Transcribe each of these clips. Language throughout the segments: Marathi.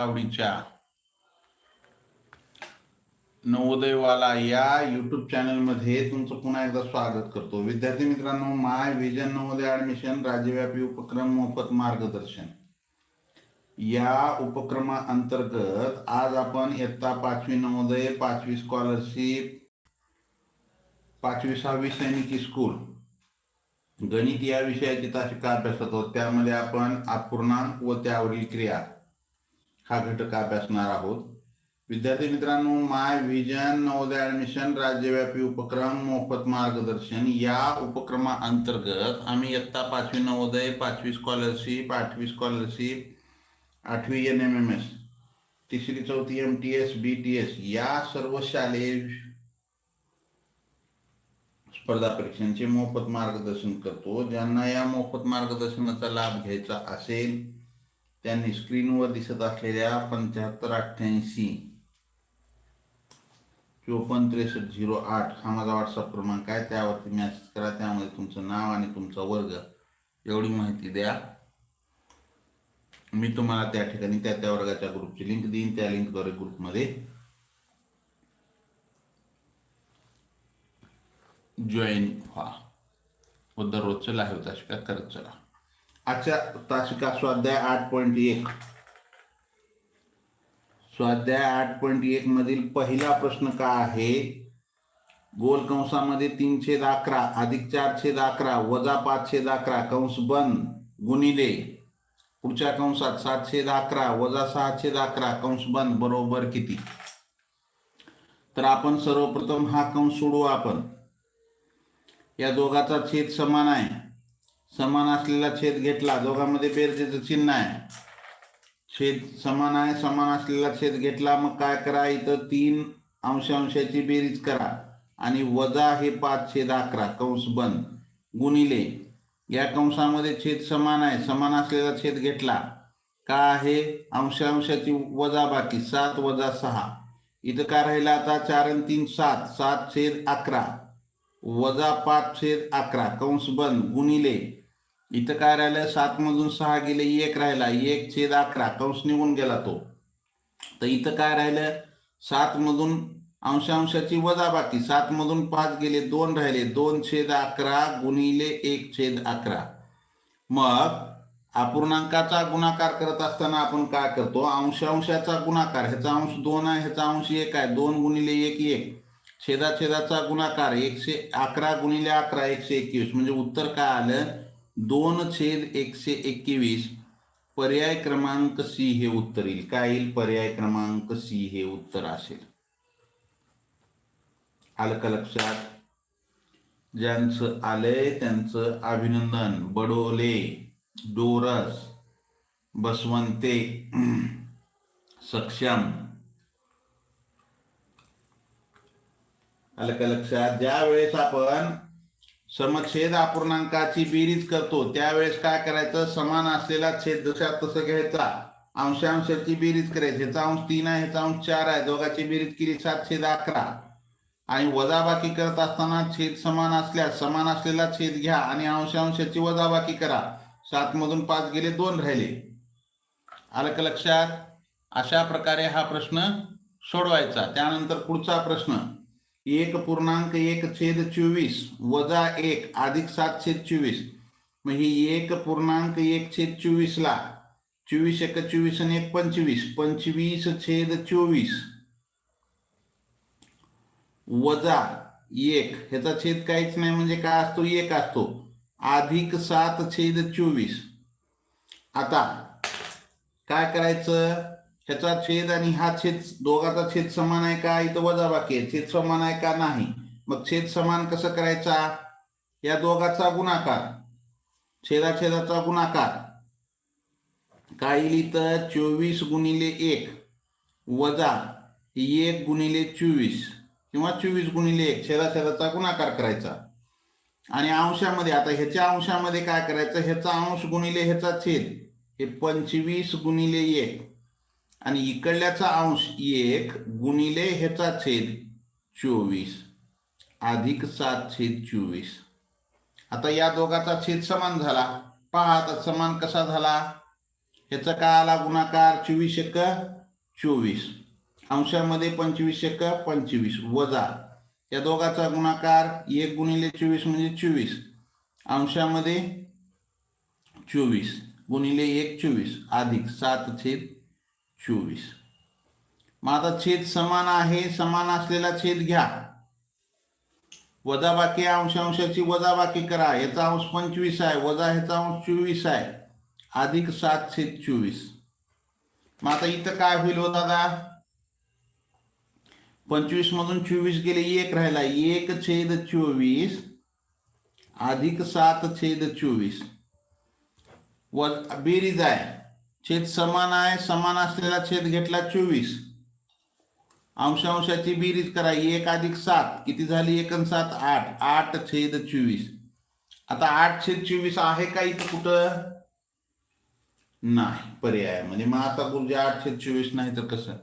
आवडीच्या नवोदयवाला या युट्यूब चॅनलमध्ये तुमचं पुन्हा एकदा स्वागत करतो. विद्यार्थी मित्रांनो माय विजन नवोदय ऍडमिशन राज्यव्यापी उपक्रम मोफत मार्गदर्शन. या उपक्रमाअंतर्गत आज आपण इयत्ता पाचवी नवोदय पाचवी स्कॉलरशिप पाचवी सहावी सैनिकी स्कूल गणित या विषयाची तासिका अभ्यास होतो त्यामध्ये आपण अपूर्णांक व त्यावरील क्रिया हा घटक अभ्यासणार आहोत. विद्यार्थी मित्रांनो माय विजन नवोदय ऍडमिशन राज्यव्यापी उपक्रम मोफत मार्गदर्शन या उपक्रमाअंतर्गत आम्ही इयत्ता पाचवी नवोदय पाचवी स्कॉलरशिप आठवी स्कॉलरशिप आठवी एन एम एम एस तिसरी चौथी M T S B T S या सर्व शालेय स्पर्धा परीक्षांचे मोफत मार्गदर्शन करतो. ज्यांना या मोफत मार्गदर्शनाचा लाभ घ्यायचा असेल त्यांनी स्क्रीनवर दिसत असलेल्या पंच्याहत्तर अठ्ठ्याऐंशी चोपन्न त्रेसष्ट झिरो आठ हा माझा व्हॉट्सअप क्रमांक आहे. त्यावरती मेसेज करा. त्यामध्ये तुमचं नाव आणि तुमचा वर्ग एवढी माहिती द्या. मी तुम्हाला त्या ठिकाणी त्या त्या वर्गाच्या ग्रुपची लिंक देईन. त्या लिंकद्वारे ग्रुपमध्ये जॉईन व्हा. व दररोजचं लाईव्ह तासिका करत चला. आजच्या तासिका स्वाध्याय आठ पॉईंट एक. स्वाध्याय आठ पॉईंट एक मधील पहिला प्रश्न का आहे? गोल कंसामध्ये तीन छेद अकरा अधिक चार छेद अकरा वजा पाच छेद अकरा कंस बंद गुणिले. पुढच्या कंसात सात छेद अकरा वजा सहा छेद अकरा कंस बंद बरोबर किती? तर आपण सर्वप्रथम हा कंस सोडू आपण. या दोघाचा छेद समान आहे. समान असलेला छेद घेतला दोघांमध्ये बेरजेचं चिन्ह आहे. छेद समान आहे समान असलेला छेद घेतला मग काय करा इथं तीन अंशांशाची बेरीज करा. आणि वजा हे पाच छेद अकरा कंस बंद गुणिले या कंसामध्ये छेद समान आहे समान असलेला छेद घेतला. का आहे? अंशांशाची वजा बाकी सात वजा सहा. इथं काय राहिलं आता? चार आणि तीन सात. सात छेद अकरा. वजा पाच छेद अकरा कंस बंद गुणिले इथं काय राहिलं सात मधून सहा गेले एक राहिला. एक छेद अकरा कंस निघून गेला तो. तर इथं काय राहिलं सात मधून अंशांशाची वजा बाकी सात मधून पाच गेले दोन राहिले. दोन छेद अकरा गुणिले एक छेद अकरा. मग अपूर्णांकाचा गुणाकार करत असताना आपण काय करतो? अंशांशाचा गुणाकार. ह्याचा अंश दोन आहे ह्याचा अंश एक आहे. दोन गुणिले एक एक. छेदाछेदाचा गुणाकार एकशे अकरा गुणिले अकरा एकशे एकवीस. म्हणजे उत्तर काय आलं? दोन छेद एकशे एकवीस पर्याय क्रमांक सी हे उत्तर येईल. काय येईल? पर्याय क्रमांक सी हे उत्तर असेल. आलं का लक्षात? ज्यांचं आलंय त्यांचं अभिनंदन. बडोले डोरस बसवंते सक्षम. आलं का लक्षात? ज्या वेळेस आपण समछेद अपूर्णांकाची बेरीज करतो. त्यावेळेस काय करायचं? समान असलेला छेद जशा तसं घ्यायचा. अंशांशाची बेरीज करायची. ह्याचा अंश तीन आहे ह्याचा अंश चार आहे. दोघाची बेरीज केली सात छेद अकरा. आणि वजाबाकी करत असताना छेद समान असल्यास समान असलेला छेद घ्या आणि अंशांशाची वजाबाकी करा. सात मधून पाच गेले दोन राहिले. आलं का लक्षात? अशा प्रकारे हा प्रश्न सोडवायचा. त्यानंतर पुढचा प्रश्न. एक पूर्णांक एक छेद चोवीस वजा एक अधिक सात छेद चोवीस. मग ही एक पूर्णांक एक छेद चोवीसला चोवीस एक चोवीस आणि एक पंचवीस पंचवीस छेद चोवीस. वजा एक ह्याचा छेद काहीच नाही म्हणजे काय असतो? एक असतो. अधिक सात छेद चोवीस. आता काय करायचं? ह्याचा छेद आणि हा छेद दोघाचा छेद समान आहे का? इथं वजा बाकी आहे. छेद समान आहे का? नाही. मग छेद समान कसं करायचा? या दोघाचा गुणाकार. छेदाछेदाचा गुणाकार. काय येईल तर चोवीस गुणिले एक वजा एक गुणिले चोवीस किंवा चोवीस गुणिले एक. छेदाछेदाचा गुणाकार करायचा. आणि अंशामध्ये आता ह्याच्या अंशामध्ये काय करायचं? ह्याचा अंश गुणिले ह्याचा छेद. हे पंचवीस गुणिले एक. आणि इकडल्याचा अंश एक गुणिले ह्याचा छेद चोवीस. अधिक सात छेद चोवीस. आता या दोघाचा छेद समान झाला. पहा आता समान कसा झाला. ह्याचा काय आला गुणाकार चोवीस एक चोवीस. अंशामध्ये पंचवीस एक पंचवीस वजा. या दोघाचा गुणाकार एक गुणिले चोवीस म्हणजे चोवीस. अंशामध्ये चोवीस गुणिले एक चोवीस. अधिक सात छेद चोवीस. मग आता छेद समान आहे, समान असलेला छेद घ्या. वजाबाकी अंशांशाची वजाबाकी करा. याचा अंश पंचवीस आहे, वजा ह्याचा अंश चोवीस आहे. अधिक सात छेद चोवीस. मग आता इथं काय होईल हो पंचवीस मधून चोवीस गेले, एक एक छेद चोवीस, अधिक सात छेद चोवीस. व बेरीज छेद समान आहे समान असलेला छेद घेतला चोवीस. अंशांशाची बेरीज करा एक अधिक सात. किती झाली? एक सात आठ. आठ छेद चोवीस. आता आठ छेद चोवीस आहे का इथं कुठं? नाही पर्याय. म्हणजे मग आता गुरुजी आठ छेद चोवीस नाही तर कसं?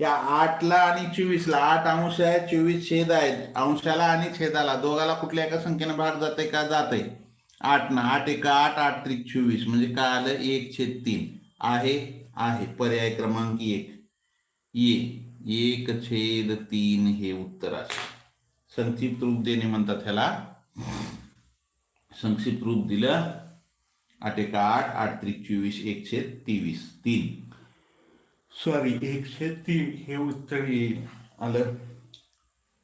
या आठला आणि चोवीसला आठ अंश आहे चोवीस छेद आहेत. अंशाला आणि छेदाला दोघाला कुठल्या एका संख्येने भाग जाते का? जाते आठ ना आठ एका आठ आठ त्रिक चोवीस. म्हणजे काय आलं एक छेद तीन. आहे आहे. पर्याय क्रमांक एक. ये एक छेद तीन हे उत्तर असेल संक्षिप्त रूप देणे म्हणतात ह्याला. संक्षिप्त रूप दिलं. आठ एका आठ आठ त्रिक चोवीस एक छेद तेवीस. तीन. सॉरी एकशे तीन हे उत्तर येईल. आलं.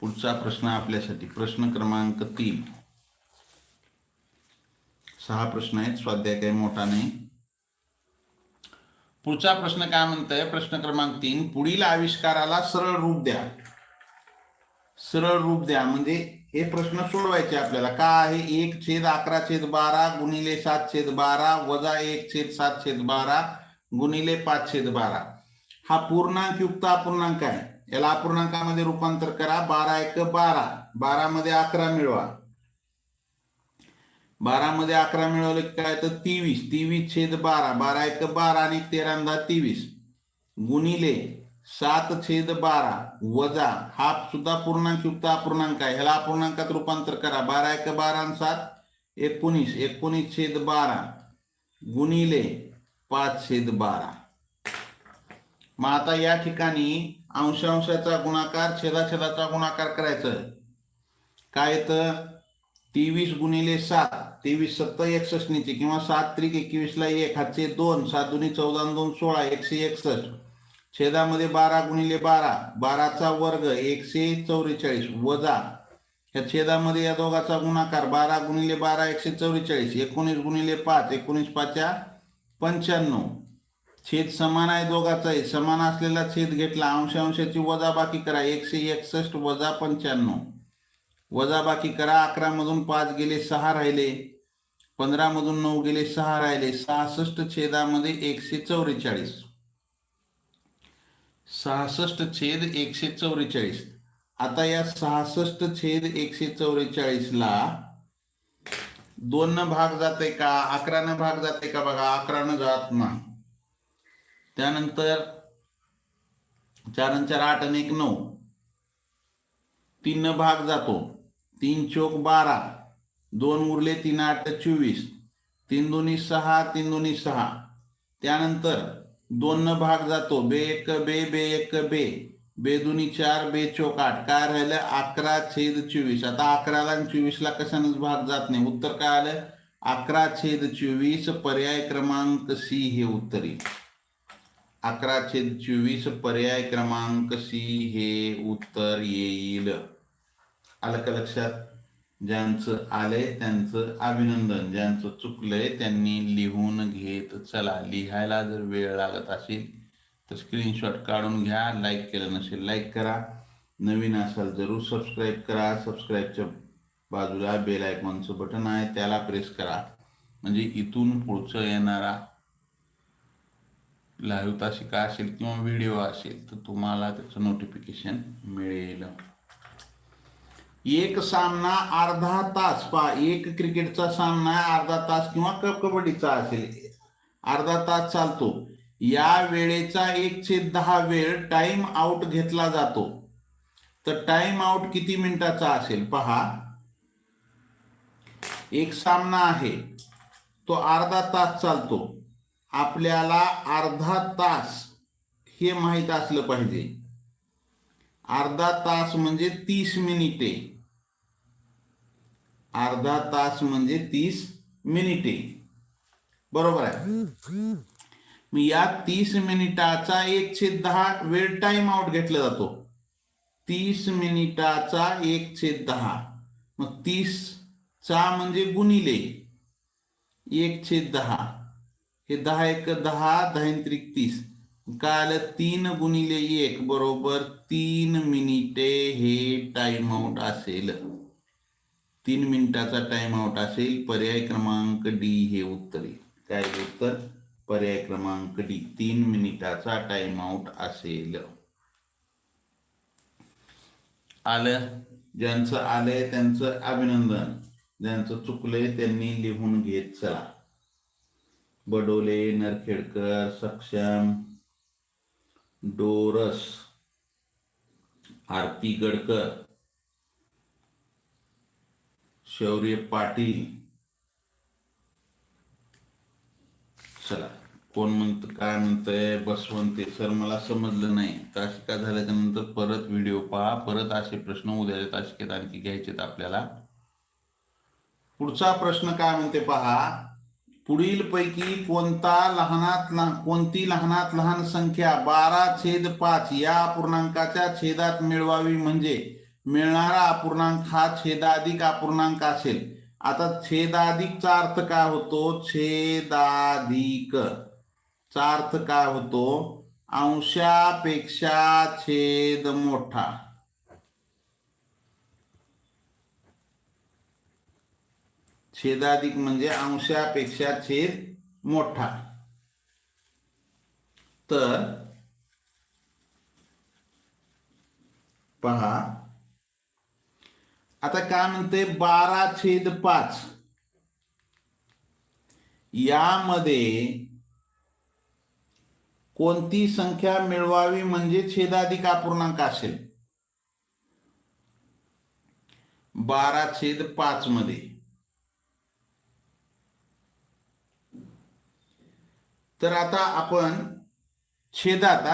पुढचा प्रश्न आपल्यासाठी. प्रश्न क्रमांक तीन. सहा प्रश्न आहेत स्वाध्याय काही मोठा नाही. पुढचा प्रश्न काय म्हणतोय? प्रश्न क्रमांक तीन पुढील आविष्काराला सरळ रूप द्या. सरळ रूप द्या म्हणजे हे प्रश्न सोडवायचे आपल्याला. का आहे? एक छेद अकरा छेद बारा गुणिले सात छेद बारा वजा एक छेद सात छेद बारा गुणिले पाच छेद बारा. हा पूर्णांक युक्त अपूर्णांक आहे. याला अपूर्णांकामध्ये रूपांतर करा. बारा एक बारा. बारामध्ये अकरा मिळवा. बारामध्ये अकरा मिळवलं काय तर तेवीस. तेवीस छेद बारा. बारा एक बारा आणि तेरा दहा तेवीस. गुणिले सात छेद बारा वजा हा सुद्धा पूर्णांक युक्त अपूर्णांक आहे. ह्याला अपूर्णांकात रूपांतर करा. बारा एक बारा आणि सात एकोणीस. एकोणीस छेद बारा गुणिले पाच छेद बारा. मग आता या ठिकाणी अंशांशाचा गुणाकार छेदाछेदाचा गुणाकार करायचं. काय तर तेवीस गुणिले सात तेवीस सत्तर एकसष्टनीचे किंवा सात त्रिक एकवीसला एक हातचे दोन सात दुनी चौदा दोन सोळा एकशे एकसष्ट. छेदामध्ये बारा गुणिले बारा बाराचा वर्ग एकशे चौवेचाळीस वजा. ह्या छेदामध्ये या दोघाचा गुणाकार बारा गुणिले बारा एकशे चौवेचाळीस एकोणीस गुणिले पाच एकोणीस पाचच्या पंच्याण्णव. छेद समान आहे दोघाचाही समान असलेला छेद घेतला अंशांशाची वजाबाकी करा एकशे एकसष्ट वजा पंच्याण्णव. वजाबाकी करा अकरा मधून पाच गेले सहा राहिले. पंधरा मधून नऊ गेले सहा राहिले. सहासष्ट छेदामध्ये एकशे चौवेचाळीस. सहासष्ट छेद एकशे चौवेचाळीस. आता या सहासष्ट छेद एकशे चौवेचाळीस ला दोन न भाग जाते का? अकरानं भाग जाते का बघा? अकरानं जात नाही. त्यानंतर चार चार आठ आणि एक नऊ. तीन भाग जातो. तीन चोक बारा दोन उरले तीन आठ चोवीस तीन दोन्ही सहा तीन दोन्ही सहा. त्यानंतर दोन भाग जातो बे एक बे बे एक बे. बे दोन्ही चार बे चोक आठ. काय राहिलं? अकरा छेद चोवीस. आता अकराला आणि चोवीसला कशानंच भाग जात नाही. उत्तर काय आलं? अकरा छेद चोवीस पर्याय क्रमांक सी हे उत्तर. येईल अकरा छेद चोवीस पर्याय क्रमांक सी हे उत्तर येईल. आलं का लक्षात. ज्यांचं आलंय त्यांचं अभिनंदन ज्यांचं चुकलंय त्यांनी लिहून घेत चला. लिहायला जर वेळ लागत असेल तर स्क्रीनशॉट काढून घ्या लाईक केलं नसेल लाईक करा. नवीन असाल जरूर सबस्क्राईब करा. सबस्क्राईबच्या बाजूला बेल आयकॉनचं बटन आहे त्याला प्रेस करा. म्हणजे इथून पुढचं येणारा लाईव्ह तासिका असेल किंवा व्हिडिओ असेल तर तुम्हाला त्याचं नोटिफिकेशन मिळेल. एक सामना अर्धा तास पा एक क्रिकेटचा सामना अर्धा तास किंवा कबड्डीचा असेल. अर्धा तास चालतो. या वेळेचा एक छेद दहा वेळ टाइम आउट घेतला जातो. तर टाइम आउट किती मिनिटाचा असेल? पहा. एक सामना आहे. तो अर्धा तास चालतो. आपल्याला अर्धा तास हे माहीत असलं पाहिजे. अर्धा तास म्हणजे तीस मिनिटे. अर्धा तास म्हणजे तीस मिनिटे. बरोबर आहे? मग या तीस मिनिटाचा एकशे दहा वेळ टाइम आउट घेतला जातो. तीस मिनिटाचा एकशे दहा. मग तीस चा म्हणजे गुणिले एकशे दहा. हे दहा एक दहा दहांत्रिक तीस. काय आलं? तीन गुणिले एक बरोबर तीन मिनिटे हे टाइम आउट असेल. तीन मिनिटाचा टाइम आउट असेल पर्याय क्रमांक डी हे उत्तर आहे काय उत्तर? पर्याय क्रमांक डी तीन मिनिटाचा टाइम आउट असेल. आलं ज्यांचं आलंय त्यांचं अभिनंदन. ज्यांचं चुकलंय त्यांनी लिहून घेत चला. बडोले नरखेडकर सक्षम डोरस आरती गडकर. शौर्य पाटील. चला कोण म्हणत काय म्हणतंय बसवंते सर मला समजलं नाही. तासिका झाल्याच्यानंतर परत व्हिडिओ पहा. परत असे प्रश्न उद्याच्या तासिकेत आणखी घ्यायचेत आपल्याला. पुढचा प्रश्न काय म्हणते पहा. पुढील पैकी कोणता लहानात लहान कोणती लहानात लहान संख्या बारा छेद पाच या पूर्णांकाच्या छेदात मिळवावी म्हणजे मिळणारा अपूर्णांक हा छेदाधिक अपूर्णांक असेल. आता छेदाधिकचा अर्थ काय होतो? छेदाधिक. चा अर्थ काय होतो? अंशापेक्षा छेद मोठा. छेदाधिक म्हणजे अंशापेक्षा छेद मोठा. तर पहा. आता काय म्हणते? बारा छेद पाच. यामध्ये कोणती संख्या मिळवावी म्हणजे छेदाधिक अपूर्णांक असेल? बारा छेद पाच मध्ये. तर आता आपण छेदात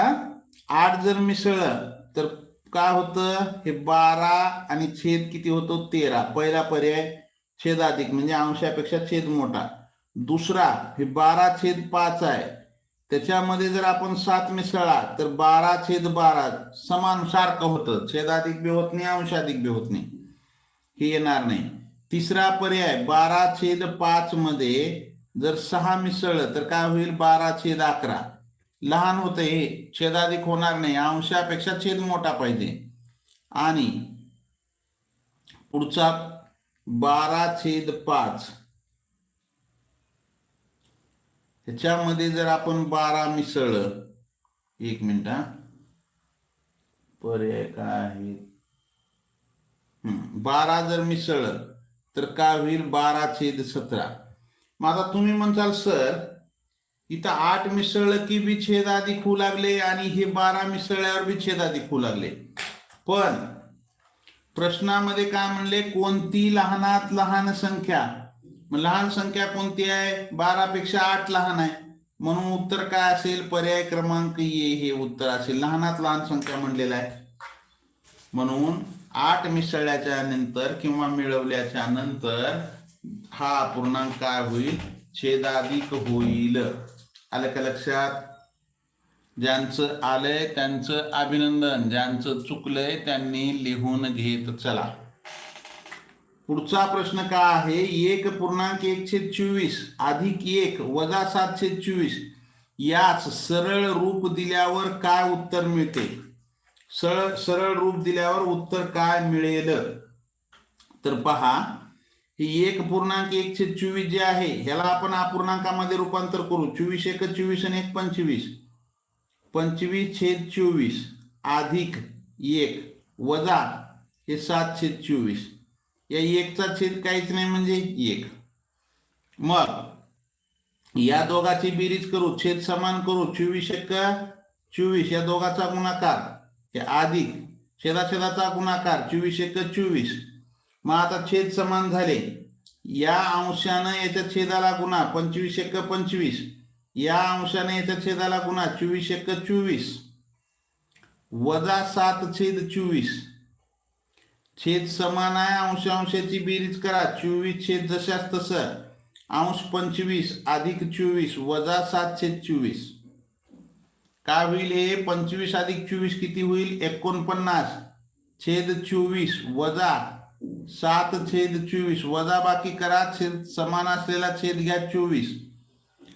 आठ जर मिसळलं तर काय होतं? हे बारा आणि छेद किती होतो? तेरा. पहिला पर्याय छेदाधिक म्हणजे अंशापेक्षा छेद मोठा. दुसरा हे बारा छेद पाच आहे. त्याच्यामध्ये जर आपण सात मिसळला तर बारा छेद बारा समान सारखं होतं. छेदाधिक बी होत नाही अंशाधिक बी होत नाही. हे येणार नाही. तिसरा पर्याय बारा छेद पाच मध्ये जर सहा मिसळलं तर काय होईल? बारा छेद अकरा. लहान होतं हे छेदाधिक होणार नाही. अंशापेक्षा छेद मोठा पाहिजे. आणि पुढचा बारा छेद पाच. ह्याच्यामध्ये जर आपण बारा मिसळलं एक मिनिट हा. पर्याय काय आहे बारा जर मिसळलं तर काय होईल? बारा छेद सतरा. मग आता तुम्ही म्हणताल सर इथं आठ मिसळलं की बी छेद अधिक होऊ लागले आणि हे बारा मिसळल्यावर बी छेद आधी होऊ लागले. पण प्रश्नामध्ये काय म्हणले? कोणती लहानात लहान संख्या? लहान संख्या कोणती आहे? बारा पेक्षा आठ लहान आहे. म्हणून उत्तर काय असेल? पर्याय क्रमांक ये हे उत्तर असेल. लहानात लहान संख्या म्हणलेलं आहे. म्हणून आठ मिसळल्याच्या नंतर किंवा मिळवल्याच्या नंतर हा पूर्णांक काय होईल? छेदाधिक होईल. आलं का लक्षात ज्यांचं आलंय त्यांचं अभिनंदन ज्यांचं चुकलंय त्यांनी लिहून घेत चला. पुढचा प्रश्न काय आहे? एक पूर्णांक एकशे चोवीस अधिक एक वजा सातशे चोवीस. याच सरळ रूप दिल्यावर काय उत्तर मिळते? सरळ सरळ रूप दिल्यावर उत्तर काय मिळेल? तर पहा एक पूर्णांक एकशे चोवीस जे आहे ह्याला आपण अपूर्णांकामध्ये रूपांतर करू. चोवीस एक चोवीस आणि एक पंचवीस. पंचवीस छेद चोवीस अधिक एक वजा हे सात छेद चोवीस. या एकचा छेद काहीच नाही म्हणजे एक. मग या दोघाची बेरीज करू छेद समान करू. चोवीस एक चोवीस या दोघाचा गुणाकार. हे अधिक छेदाछेदाचा गुणाकार चोवीस एक चोवीस. मग आता छेद समान झाले. या अंशानं याच्या छेदाला गुणा पंचवीस एक पंचवीस. या अंशाने याच्या छेदाला गुणा चोवीस एक चोवीस. वजा सात छेद चोवीस. छेद समान आहे अंशांशाची बेरीज करा. चोवीस छेद जशाच तसं. अंश पंचवीस अधिक चोवीस वजा सात छेद चोवीस. काय होईल हे? पंचवीस अधिक चोवीस किती होईल? एकोणपन्नास. छेद चोवीस वजा सात छेद चोवीस. वजाबाकी करा छेद समान असलेला छेद घ्या चोवीस.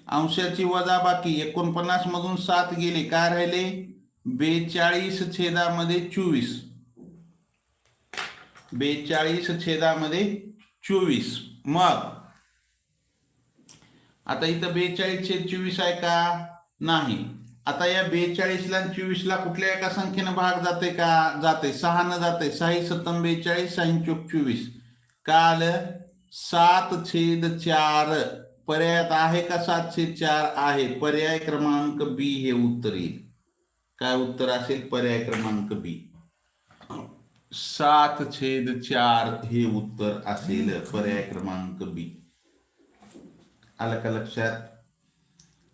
अंशाची वजाबाकी एकोणपन्नासमधून एकोणपन्नास मधून सात गेले. काय राहिले? बेचाळीस छेदामध्ये चोवीस. बेचाळीस छेदामध्ये चोवीस. मग आता इथं बेचाळीस छेद चोवीस आहे का? नाही. आता या बेचाळीसला चोवीसला कुठल्या एका संख्येनं भाग जाते का? जाते. सहानं जाते. सहा सत्तम बेचाळीस सहा चोक चोवीस. काल सात छेद चार. पर्यायात आहे का सात छेद चार? आहे. पर्याय क्रमांक बी हे उत्तर येईल. काय उत्तर असेल? पर्याय क्रमांक बी. सात छेद चार हे उत्तर असेल. पर्याय क्रमांक बी. आलं का लक्षात?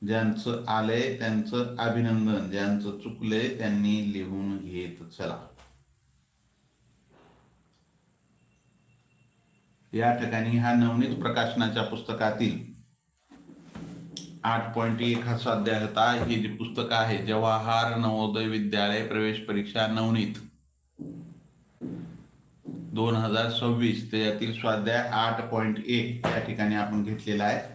ज्यांचं आलंय त्यांचं अभिनंदन ज्यांचं चुकलंय त्यांनी लिहून घेत चला. या ठिकाणी हा नवनीत प्रकाशनाच्या पुस्तकातील आठ पॉईंट एक हा स्वाध्याय होता. हे जे पुस्तक आहे जवाहर नवोदय विद्यालय प्रवेश परीक्षा नवनीत. दोन हजार सव्वीस त्यातील स्वाध्याय आठ पॉईंट एक या ठिकाणी आपण घेतलेला आहे.